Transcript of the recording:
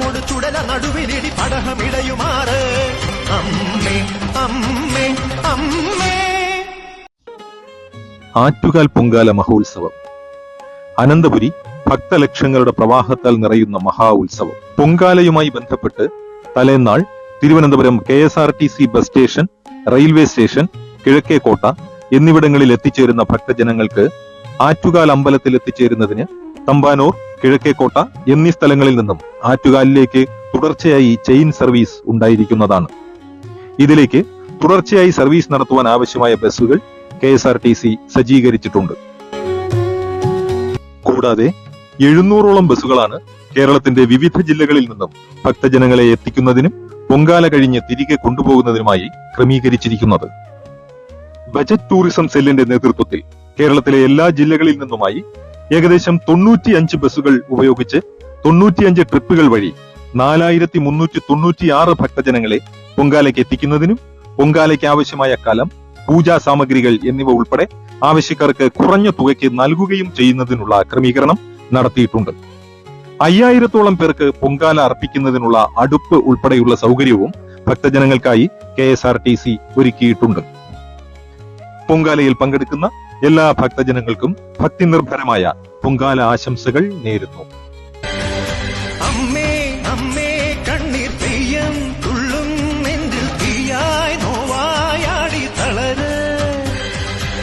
നാട് ചുടല നടുവിലിടി പടഹമിടയുമാറ്. അമ്മേ അമ്മേ അമ്മേ. ആറ്റുകാൽ പൊങ്കാല മഹോത്സവം. അനന്തപുരി ഭക്തലക്ഷങ്ങളുടെ പ്രവാഹത്താൽ നിറയുന്ന മഹാ ഉത്സവം പൊങ്കാലയുമായി ബന്ധപ്പെട്ട് തലേന്നാൾ Thiruvananthapuram K S R T C bus station railway station Kizhakkekotta എന്നിവിടങ്ങളിൽ എത്തിച്ചേരുന്ന ഭക്തജനങ്ങൾക്ക് ആറ്റുകാൽ അമ്പലത്തിൽ എത്തിച്ചേരുന്നതിന് തമ്പാനൂർ കിഴക്കേക്കോട്ട എന്നീ സ്ഥലങ്ങളിൽ നിന്നും ആറ്റുകാലിലേക്ക് തുടർച്ചയായി ചെയിൻ സർവീസ് ഉണ്ടായിരിക്കുന്നതാണ്. ഇതിലേക്ക് തുടർച്ചയായി സർവീസ് നടത്തുവാൻ ആവശ്യമായ ബസ്സുകൾ K S R T C സജ്ജീകരിച്ചിട്ടുണ്ട്. കൂടാതെ എഴുന്നൂറോളം ബസ്സുകളാണ് കേരളത്തിന്റെ വിവിധ ജില്ലകളിൽ നിന്നും ഭക്തജനങ്ങളെ എത്തിക്കുന്നതിനും പൊങ്കാല കഴിഞ്ഞ് തിരികെ കൊണ്ടുപോകുന്നതിനുമായി ക്രമീകരിച്ചിരിക്കുന്നത്. ബജറ്റ് ടൂറിസം സെല്ലിന്റെ നേതൃത്വത്തിൽ കേരളത്തിലെ എല്ലാ ജില്ലകളിൽ നിന്നുമായി ഏകദേശം തൊണ്ണൂറ്റിയഞ്ച് ബസ്സുകൾ ഉപയോഗിച്ച് തൊണ്ണൂറ്റിയഞ്ച് ട്രിപ്പുകൾ വഴി നാലായിരത്തി മുന്നൂറ്റി തൊണ്ണൂറ്റിയാറ് ഭക്തജനങ്ങളെ പൊങ്കാലയ്ക്ക് എത്തിക്കുന്നതിനും പൊങ്കാലയ്ക്ക് ആവശ്യമായ കലം പൂജാ സാമഗ്രികൾ എന്നിവ ഉൾപ്പെടെ ആവശ്യക്കാർക്ക് കുറഞ്ഞ തുകയ്ക്ക് നൽകുകയും ചെയ്യുന്നതിനുള്ള ക്രമീകരണം നടത്തിയിട്ടുണ്ട്. അയ്യായിരത്തോളം പേർക്ക് പൊങ്കാല അർപ്പിക്കുന്നതിനുള്ള അടുപ്പ് ഉൾപ്പെടെയുള്ള സൗകര്യവും ഭക്തജനങ്ങൾക്കായി കെ ഒരുക്കിയിട്ടുണ്ട്. പൊങ്കാലയിൽ പങ്കെടുക്കുന്ന എല്ലാ ഭക്തജനങ്ങൾക്കും ഭക്തി നിർഭരമായ പൊങ്കാല ആശംസകൾ നേരുന്നു.